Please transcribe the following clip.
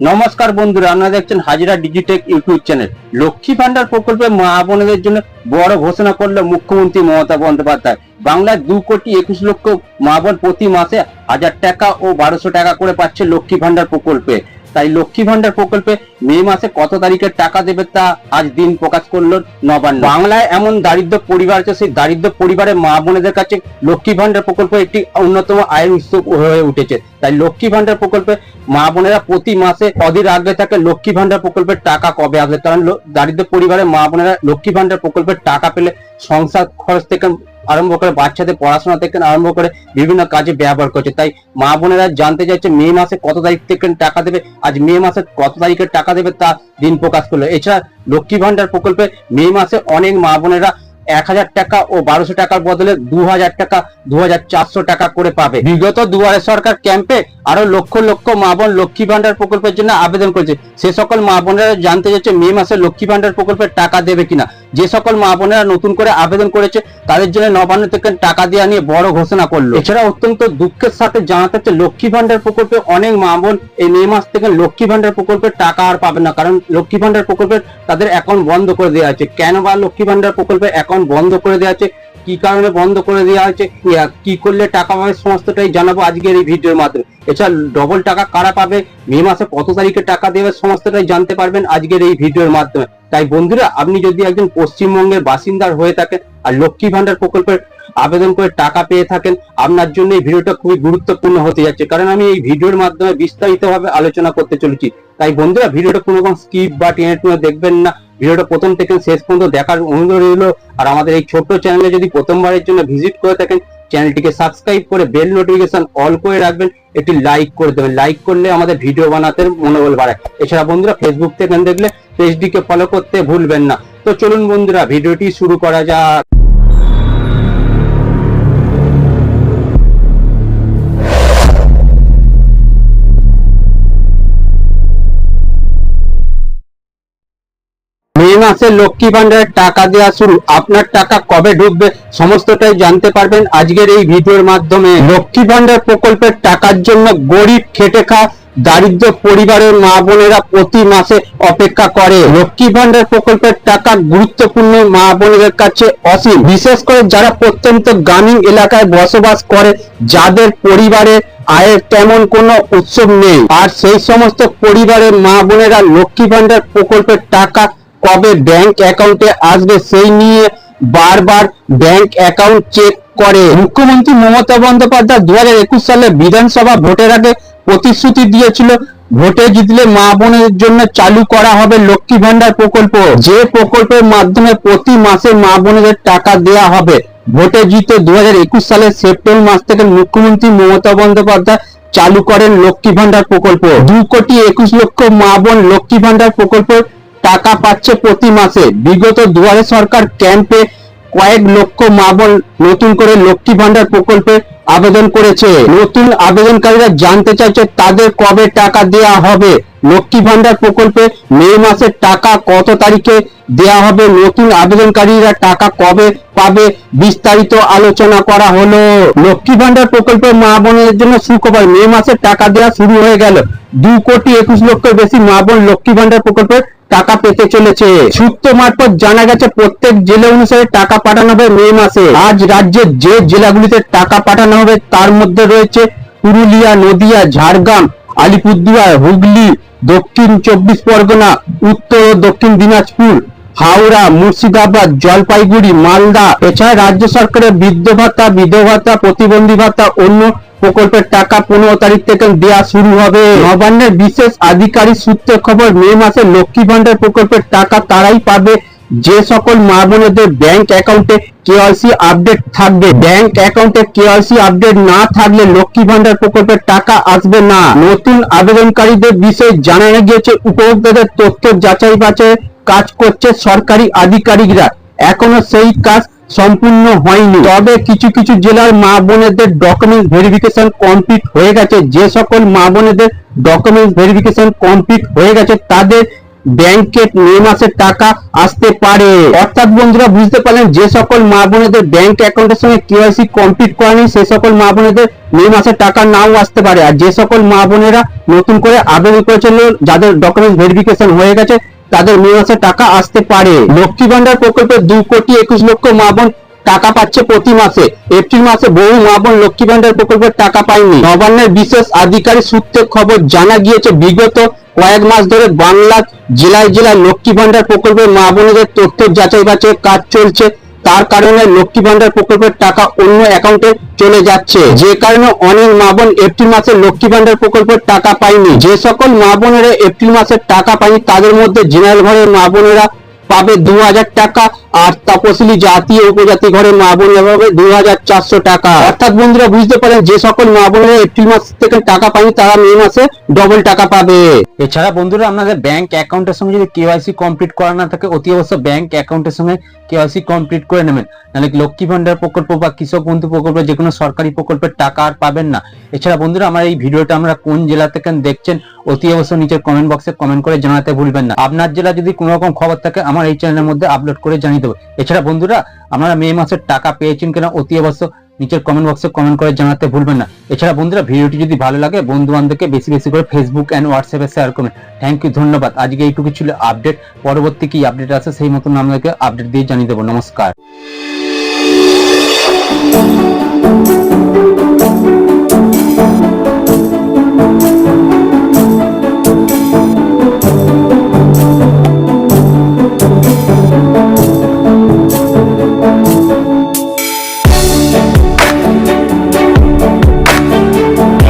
নমস্কার বন্ধুরা, আপনারা দেখছেন Hajira Digitech YouTube channel. Lakshmi Bhandar প্রকল্পে মা বোনেদের জন্য বড় ঘোষণা করল মুখ্যমন্ত্রী মমতা বন্দ্যোপাধ্যায়। বাংলায় দু কোটি একুশ লক্ষ মা বোন প্রতি মাসে হাজার টাকা ও বারোশো টাকা করে পাচ্ছে লক্ষ্মী ভান্ডার প্রকল্পে। তাই লক্ষ্মী ভান্ডার প্রকল্পে মে মাসে কত তারিখে টাকা দেবে তা আজ দিন প্রকাশ করল নবান্ন। বাংলায় এমন দারিদ্র পরিবার আছে, সেই দারিদ্র পরিবারের মা বোনেদের কাছে লক্ষ্মী ভান্ডার প্রকল্প একটি অন্যতম আয়ের উৎস হয়ে উঠেছে। তাই লক্ষ্মী ভান্ডার প্রকল্পে মা বোনেরা প্রতি মাসে কদিন আগে থাকে লক্ষ্মী ভান্ডার প্রকল্পের টাকা কবে আসবে। কারণ দারিদ্র পরিবারের মা বোনেরা লক্ষ্মী ভান্ডার প্রকল্পের টাকা পেলে সংসার খরচ থেকে আরম্ভ করে বাচ্চাদের পড়াশোনা থেকে আরম্ভ করে বিভিন্ন কাজে ব্যবহার করছে। তাই মা বোনেরা জানতে চাইছে মে মাসে কত তারিখ থেকে টাকা দেবে, আজ মে মাসে কত তারিখের টাকা দেবে তা দিন প্রকাশ করল। এছাড়া লক্ষ্মী ভান্ডার প্রকল্পে মে মাসে অনেক মা বোনেরা এক হাজার টাকা ও বারোশো টাকার বদলে দু হাজার টাকা দু হাজার চারশো টাকা করে পাবে। বিগত দুয়ারে সরকার ক্যাম্পে আরও লক্ষ লক্ষ মা বোন লক্ষ্মী ভান্ডার প্রকল্পের জন্য আবেদন করেছে। সে সকল মা বোনেরা জানতে চাইছে মে মাসে লক্ষ্মী ভান্ডার প্রকল্পের টাকা দেবে কিনা। যে সকল মা বোনেরা নতুন করে আবেদন করেছে, তাদের জন্য নবান্ন থেকে টাকা দেওয়া নিয়ে বড় ঘোষণা করল। এছাড়া অত্যন্ত দুঃখের সাথে জানাতে হচ্ছে লক্ষ্মী ভান্ডার প্রকল্পে অনেক মা বোন এই মে মাস থেকে লক্ষ্মী ভান্ডার প্রকল্পের টাকা আর পাবে না। কারণ লক্ষ্মী ভান্ডার প্রকল্পের তাদের অ্যাকাউন্ট বন্ধ করে দেওয়া আছে কেন বা লক্ষ্মী ভান্ডার প্রকল্পের অ্যাকাউন্ট বন্ধ করে দেওয়া আছে। কি কারণে বন্ধ করে দেওয়া হয়েছে? কি- করলে টাকা পাবে সমস্তটাই জানাব আজকের এই ভিডিওর মাধ্যমে। এছাড়া ডবল টাকা কারা পাবে? মে মাসে কত তারিখে টাকা দেবে সমস্তটাই জানতে পারবেন আজকের এই ভিডিওর মাধ্যমে। তাই বন্ধুরা, আপনি যদি একজন পশ্চিমবঙ্গের বাসিন্দার হয়ে থাকেন আর লক্ষ্মী ভান্ডার প্রকল্পের আবেদন করে টাকা পেয়ে থাকেন, আপনার জন্য এই ভিডিওটা খুবই গুরুত্বপূর্ণ হতে যাচ্ছে। কারণ আমি এই ভিডিওর মাধ্যমে বিস্তারিতভাবে আলোচনা করতে চলেছি। তাই বন্ধুরা, ভিডিওটা কোনো রকম স্কিপ বা টেনে টুনে দেখবেন না। ভিডিওটা প্রথম থেকে শেষ পর্যন্ত দেখার অনুরোধ রইল। আর আমাদের এই ছোট্ট চ্যানেলে যদি প্রথমবারের জন্য ভিজিট করে থাকেন, চ্যানেলটিকে সাবস্ক্রাইব করে বেল নোটিফিকেশন অল করে রাখবেন একটি লাইক করে দেবেন। লাইক করলে আমাদের ভিডিও বানাতে মনোবল বাড়ায় এছাড়া বন্ধুরা ফেসবুক থেকে দেখলে পেজটিকে ফলো করতে ভুলবেন না। তো চলুন বন্ধুরা, ভিডিওটি শুরু করা যাক। মে মাসে লক্ষ্মী ভান্ডারের টাকা দেওয়া শুরু। আপনার টাকা কবে ঢুকবে সমস্তটাই জানতে পারবেন আজকের এই ভিডিওর মাধ্যমে। লক্ষ্মী ভান্ডার প্রকল্পের টাকার জন্য গরিব, খেটে খাওয়া, দারিদ্র পরিবারের মা বোনেরা প্রতি মাসে অপেক্ষা করে। লক্ষ্মী ভান্ডার প্রকল্পের টাকা গুরুত্বপূর্ণ মা বোনেদের কাছে অসীম। বিশেষ করে যারা প্রত্যন্ত গ্রামীণ এলাকায় বসবাস করে, যাদের পরিবারে আয়ের তেমন কোনো উৎসব নেই। আর সেই সমস্ত পরিবারের মা বোনেরা লক্ষ্মী ভান্ডার প্রকল্পের টাকা কবে ব্যাংক অ্যাকাউন্টে আসবে সেই নিয়ে বারবার ব্যাংক অ্যাকাউন্ট চেক করে। মুখ্যমন্ত্রী মমতা বন্দ্যোপাধ্যায় দু হাজার একুশ সালে বিধানসভা ভোটের আগে প্রতিশ্রুতি দিয়েছিল, ভোটে জিতলে মা বোনের জন্য চালু করা হবে লক্ষ্মী ভান্ডার প্রকল্প। যে প্রকল্পের মাধ্যমে প্রতি মাসে মা বোনেদের টাকা দেয়া হবে। ভোটে জিতে দু হাজার একুশ সালের সেপ্টেম্বর মাস থেকে মুখ্যমন্ত্রী মমতা বন্দ্যোপাধ্যায় চালু করেন লক্ষ্মী ভান্ডার প্রকল্প। দু কোটি একুশ লক্ষ মা বোন লক্ষ্মী ভান্ডার প্রকল্প টাকা পাচ্ছে প্রতি মাসে। বিগত দুয়ারে সরকার ক্যাম্পে কয়েক লক্ষ মা বোন নতুন করে লক্ষ্মী ভান্ডার প্রকল্পে আবেদন করেছে। নতুন আবেদনকারীরা জানতে চাইছে তাদের কবে টাকা দেয়া হবে। লক্ষ্মী ভান্ডার প্রকল্পে মে মাসের টাকা কত তারিখে দেয়া হবে? নতুন আবেদনকারীরা টাকা কবে পাবে? বিস্তারিত আলোচনা করা হলো। লক্ষ্মী ভান্ডার প্রকল্পে মা বোনের জন্য সুখবর, মে মাসে টাকা দেওয়া শুরু হয়ে গেল। দু কোটি একুশ লক্ষের বেশি মা বোন লক্ষ্মী ভান্ডার প্রকল্পে টাকা পেতে চলেছে। সূত্র মারফত জানা গেছে, প্রত্যেক জেলা অনুসারে টাকা পাঠানো হবে মে মাসে। আজ রাজ্যের যে জেলাগুলিতে টাকা পাঠানো হবে। তার মধ্যে রয়েছে পুরুলিয়া, নদিয়া, ঝাড়গ্রাম, আলিপুরদুয়ার, হুগলি, দক্ষিণ চব্বিশ পরগনা, উত্তর ও দক্ষিণ দিনাজপুর, হাওড়া, মুর্শিদাবাদ, জলপাইগুড়ি, মালদা, এছাড়া রাজ্য সরকারের বৃদ্ধ ভাতা, বিধবা ভাতা, প্রতিবন্ধী ভাতা, অন্য প্রকল্পের টাকা পনেরো তারিখ থেকে দেওয়া শুরু হবে। নবান্নের বিশেষ আধিকারিক সূত্রে খবর, মে মাসে লক্ষ্মী ভান্ডার প্রকল্পের টাকা তারাই পাবে। যে সকল মা বোনেদের ব্যাংক অ্যাকাউন্টে কেওয়াইসি আপডেট থাকবে ব্যাংক অ্যাকাউন্টে কেওয়াইসি আপডেট না থাকলে লক্ষ্মী ভান্ডার প্রকল্পের টাকা আসবে না। নতুন আবেদনকারীদের বিষয়ে জানানো গিয়েছে, উপভোক্তাদের তথ্য যাচাই বাছাই কাজ করছে সরকারি আধিকারিকরা। এখনও সেই কাজ সম্পূর্ণ হয়নি। তবে কিছু কিছু জেলার মা বোনেদের ডকুমেন্ট ভেরিফিকেশন কমপ্লিট হয়ে গেছে। যে সকল মা বোনেদের ডকুমেন্ট ভেরিফিকেশন কমপ্লিট হয়ে গেছে, তাদের ব্যাংকে মে মাসের টাকা আসতে পারে। অর্থাৎ বন্ধুরা, বুঝতে পারলেন, যে সকল মা বোনেদের ব্যাংক অ্যাকাউন্টের সঙ্গে কেওয়াইসি কমপ্লিট করেনি সে সকল মা বোনেদের মে মাসের টাকা নাও আসতে পারে। আর যে সকল মা বোনেরা নতুন করে আবেদন করেছিল যাদের ডকুমেন্ট ভেরিফিকেশন হয়ে গেছে, তাদের মে মাসে টাকা আসতে পারে। লক্ষ্মী ভান্ডার প্রকল্পে দু কোটি একুশ লক্ষ মা বোন টাকা পাচ্ছে প্রতি মাসে। এপ্রিল মাসে বহু মা বোন লক্ষ্মী ভান্ডার প্রকল্পের টাকা পায়নি। নবান্নের বিশেষ আধিকারিক সূত্রে খবর জানা গিয়েছে, বিগত কয়েক মাস ধরে বাংলা জেলায় জেলায় লক্ষ্মী ভান্ডার প্রকল্পের মা বোনেদের তথ্য যাচাই বাছাই কাজ চলছে। তার কারণে লক্ষ্মী ভান্ডার প্রকল্পের টাকা অন্য অ্যাকাউন্টে চলে যাচ্ছে। যে কারণে অনেক মা বোন এপ্রিল মাসে লক্ষ্মী ভান্ডার প্রকল্পের টাকা পায়নি। যে সকল মা বোনেরা এপ্রিল মাসের টাকা পায়নি, তাদের মধ্যে জেনারেল ঘরের মা বোনেরা পাবে দু হাজার টাকা। আর তপশিলি জাতি ও উপজাতি ঘরে মা বোনেরা পাবে দু হাজার চারশো টাকা। অর্থাৎ বন্ধুরা, বুঝতে পারেন যে সকল মা বোনেরা এপ্রিল মাস থেকে টাকা পায়নি, তারা মে মাসে ডবল টাকা পাবে। এছাড়া বন্ধুরা, আপনাদের ব্যাংক অ্যাকাউন্টের সঙ্গে যদি কেওয়াইসি কমপ্লিট করা না থাকে, অতি অবশ্য ব্যাংক অ্যাকাউন্টের সঙ্গে কেওয়াইসি কমপ্লিট করে নেবেন। নাহলে লক্ষ্মী ভান্ডার প্রকল্প বা কৃষক বন্ধু প্রকল্প, যে কোনো সরকারি প্রকল্পের টাকা আর পাবেন না। এছাড়া বন্ধুরা, আমার এই ভিডিওটা আমরা কোন জেলা থেকে দেখছেন, অতি অবশ্য নিচের কমেন্ট বক্সে কমেন্ট করে জানাতে ভুলবেন না। আপনার জেলা যদি কোনো রকম খবর থাকে, আমার এই চ্যানেলের মধ্যে আপলোড করে জানিয়ে দেবো। এছাড়া বন্ধুরা, আপনারা মে মাসের টাকা পেয়েছেন কিনা অতি অবশ্য নিচের কমেন্ট বক্সে কমেন্ট করে জানাতে ভুলবেন না। এছাড়া বন্ধুরা, ভিডিওটি যদি ভালো লাগে বন্ধু বান্ধবকে বেশি বেশি করে ফেসবুক অ্যান্ড হোয়াটসঅ্যাপে শেয়ার করবেন। থ্যাংক ইউ ধন্যবাদ। আজকে এইটুকু ছিল আপডেট পরবর্তী কি আপডেট আছে সেই মতন আপনাদেরকে আপডেট দিয়ে জানিয়ে দেবো। নমস্কার।